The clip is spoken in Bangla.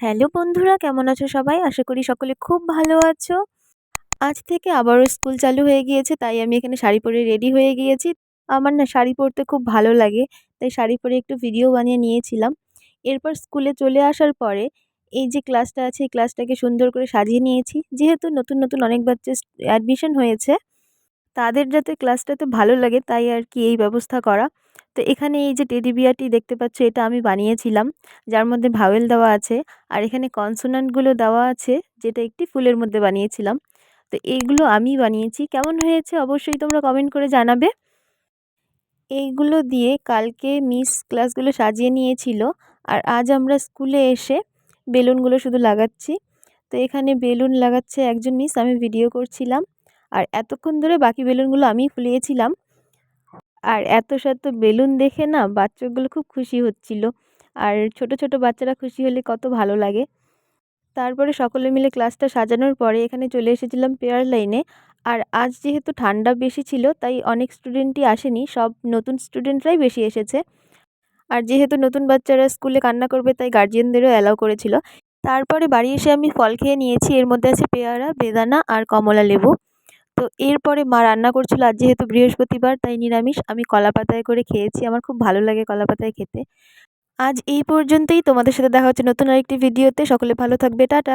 হ্যালো বন্ধুরা, কেমন আছো সবাই? আশা করি সকলে খুব ভালো আছো। আজ থেকে আবারও স্কুল চালু হয়ে গিয়েছে, তাই আমি এখানে শাড়ি পরে রেডি হয়ে গিয়েছি। আমার না শাড়ি পরতে খুব ভালো লাগে, তাই শাড়ি পরে একটু ভিডিও বানিয়ে নিয়েছিলাম। এরপর স্কুলে চলে আসার পরে এই যে ক্লাসটা আছে, এই ক্লাসটাকে সুন্দর করে সাজিয়ে নিয়েছি। যেহেতু নতুন নতুন অনেক বাচ্চা অ্যাডমিশন হয়েছে, তাদের যাতে ক্লাসটাতে ভালো লাগে, তাই আর কি এই ব্যবস্থা করা। তো এখানে এই যে টেডি বিয়ারটি দেখতে পাচ্ছ, এটা আমি বানিয়েছিলাম। যার মধ্যে ভাওয়েল দেওয়া আছে আর এখানে কনসোনান্টগুলো দেওয়া আছে, যেটা একটি ফুলের মধ্যে বানিয়েছিলাম। তো এইগুলো আমি বানিয়েছি। কেমন হয়েছে অবশ্যই তোমরা কমেন্ট করে জানাবে। এইগুলো দিয়ে কালকে মিস ক্লাসগুলো সাজিয়ে নিয়েছিল আর আজ আমরা স্কুলে এসে বেলুনগুলো শুধু লাগাচ্ছি। তো এখানে বেলুন লাগাচ্ছে একজন মিস, আমি ভিডিও করছিলাম। আর এতক্ষণ ধরে বাকি বেলুনগুলো আমি ফুলিয়েছিলাম। আর এত শত বেলুন দেখে না বাচ্চাগুলো খুব খুশি হচ্ছিল। আর ছোট ছোট বাচ্চারা খুশি হলে কত ভালো লাগে। তারপরে সকলে মিলে ক্লাসটা সাজানোর পরে এখানে চলে এসেছিলাম পেয়ার লাইনে। আর আজ যেহেতু ঠান্ডা বেশি ছিল, তাই অনেক স্টুডেন্টই আসেনি, সব নতুন স্টুডেন্টরাই বেশি এসেছে। আর যেহেতু নতুন বাচ্চারা স্কুলে কান্না করবে, তাই গার্জিয়ানদেরও অ্যালাউ করেছিল। তারপরে বাড়ি এসে আমি ফল খেয়ে নিয়েছি, এর মধ্যে আছে পেয়ারা, বেদানা আর কমলা লেবু তো এরপরে মা রান্না করছিল। আজ যেহেতু বৃহস্পতিবার, তাই নিরামিষ। আমি কলা পাতায় করে খেয়েছি। আমার খুব ভালো লাগে কলা পাতায় খেতে। আজ এই পর্যন্তই। তোমাদের সাথে দেখা হচ্ছে নতুন আরেকটি ভিডিওতে। সকলে ভালো থাকবে। টাটা।